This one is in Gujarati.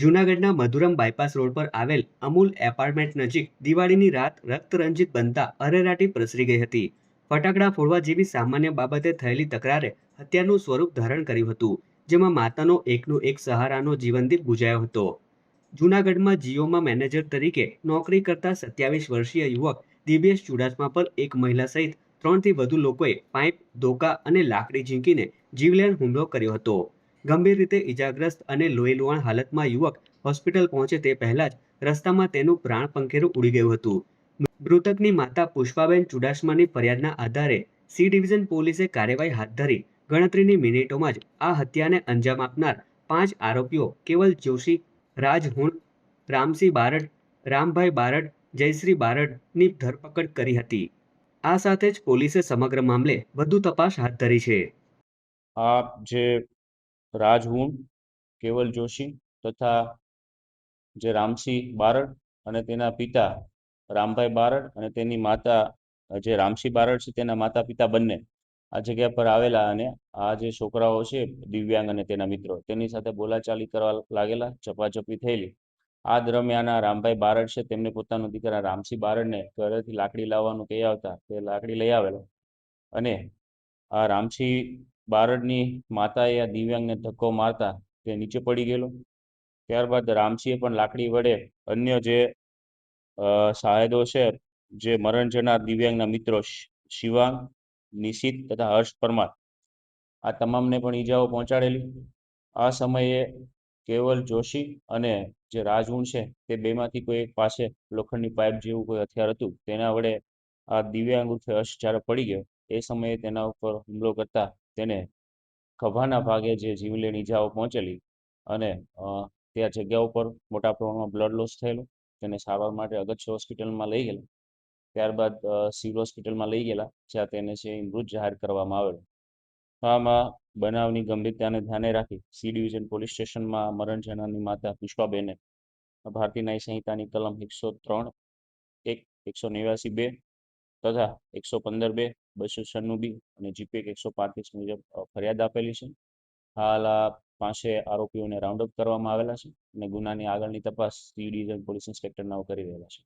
જૂનાગઢના મધુરમ બાયપાસ રોડ પર આવેલ અમૂલ એપાર્ટમેન્ટ નજીક દિવાળીની રાત રક્તરંજિત બનતા અરેરાટી પ્રસરી ગઈ હતી. ફટાકડા ફોડવા જેવી સામાન્ય બાબતે થયેલી તકરારે હત્યાનું સ્વરૂપ ધારણ કર્યું હતું, જેમાં માતાનો એકનો એક સહારાનો જીવનદીપ બુજાયો હતો. જૂનાગઢમાં જીઓમાં મેનેજર તરીકે નોકરી કરતા સત્યાવીસ વર્ષીય યુવક દિવ્યેશ ચુડાસમા પર એક મહિલા સહિત ત્રણથી વધુ લોકોએ પાઇપ, ધોકા અને લાકડી ઝીંકીને જીવલેણ હુમલો કર્યો હતો. ગંભીર રીતે ઇજાગ્રસ્ત અને લોહીલુહાણ હાલતમાં યુવક હોસ્પિટલ પહોંચે તે પહેલા જ રસ્તામાં તેનું પ્રાણ પંખેરું ઉડી ગયું હતું. મૃતકની માતા પુષ્પાબેન ચુડાસમાની ફરિયાદના આધારે સી ડિવિઝન પોલીસે કાર્યવાહી હાથ ધરી ગણતરીની મિનિટોમાં જ આ હત્યાને અંજામ આપનાર પાંચ આરોપીઓ કેવલ જોશી રાજ હુણ રામસિંહ બારડ, રામભાઈ બારડ, જયશ્રી બારડની ધરપકડ કરી હતી. આ સાથે જ પોલીસે સમગ્ર મામલે વધુ તપાસ હાથ ધરી છે. આ જે રાજહુણ કેવલ જોશી તથા જે રામસિંહ બારડ અને તેના પિતા રામભાઈ બારડ અને તેની માતા, જે રામસિંહ બારડ છે તેના માતા પિતા બંને આ જગ્યા પર આવેલા અને આ જે છોકરાઓ છે દિવ્યાંગ અને તેના મિત્રો તેની સાથે બોલાચાલી કરવા લાગેલા ચપાચપી થયેલી. આ દરમિયાન રામભાઈ બારડ છે તેમને પોતાનો દીકરા રામસિંહ બારડને ઘરેથી લાકડી લાવવાનું કહી આવતા તે લાકડી લઈ આવેલો. અને આ રામસિંહ બારડની માતાએ આ દિવ્યાંગને ધક્કો મારતા તે નીચે પડી ગયેલો. ત્યારબાદ રામસિંહે પણ લાકડી વડે અન્ય જે સાહેદો છે, જે મરણ જનાર દિવ્યાંગના મિત્રો શિવાંગ નિશિત તથા હર્ષ પરમાર, આ તમામને પણ ઈજાઓ પહોંચાડેલી. આ સમયે કેવલ જોશી અને જે રાજહુણ છે તે બેમાંથી કોઈ એક પાસે લોખંડની પાઇપ જેવું કોઈ હથિયાર હતું, તેના વડે આ દિવ્યાંગ ઉર્ફે હર્ષ જ્યારે પડી ગયો, એ સમયે તેના ઉપર હુમલો કરતા તેને ખભાના ભાગે જે જીવલેણ ઈજાઓ પહોંચેલી અને ત્યાં જગ્યા ઉપર મોટા પ્રમાણમાં બ્લડ લોસ થયેલું, તેને સારવાર માટે અગત્ય હોસ્પિટલમાં લઈ ગયેલા. ત્યારબાદ સિવિલ હોસ્પિટલમાં લઈ ગયેલા, જ્યાં તેને છે મૃત જાહેર કરવામાં આવેલો. આમાં બનાવની ગંભીરતાને ધ્યાને રાખી સી ડિવિઝન પોલીસ સ્ટેશનમાં મરણ જનારની માતા પુષ્પાબેને ભારતીય ન્યાય સંહિતાની કલમ એકસો ત્રણ, એક, એકસો નેવ્યાસી બે તથા એકસો પંદર બે, બસો છન્નું બી અને જીપીએક એકસો પાંત્રીસ મુજબ ફરિયાદ આપેલી છે. હાલ આ પાંચે આરોપીઓને રાઉન્ડ અપ કરવામાં આવેલા છે અને ગુનાની આગળની તપાસ સી ડિવિઝન પોલીસ ઇન્સ્પેક્ટર નાઓ કરી રહેલા છે.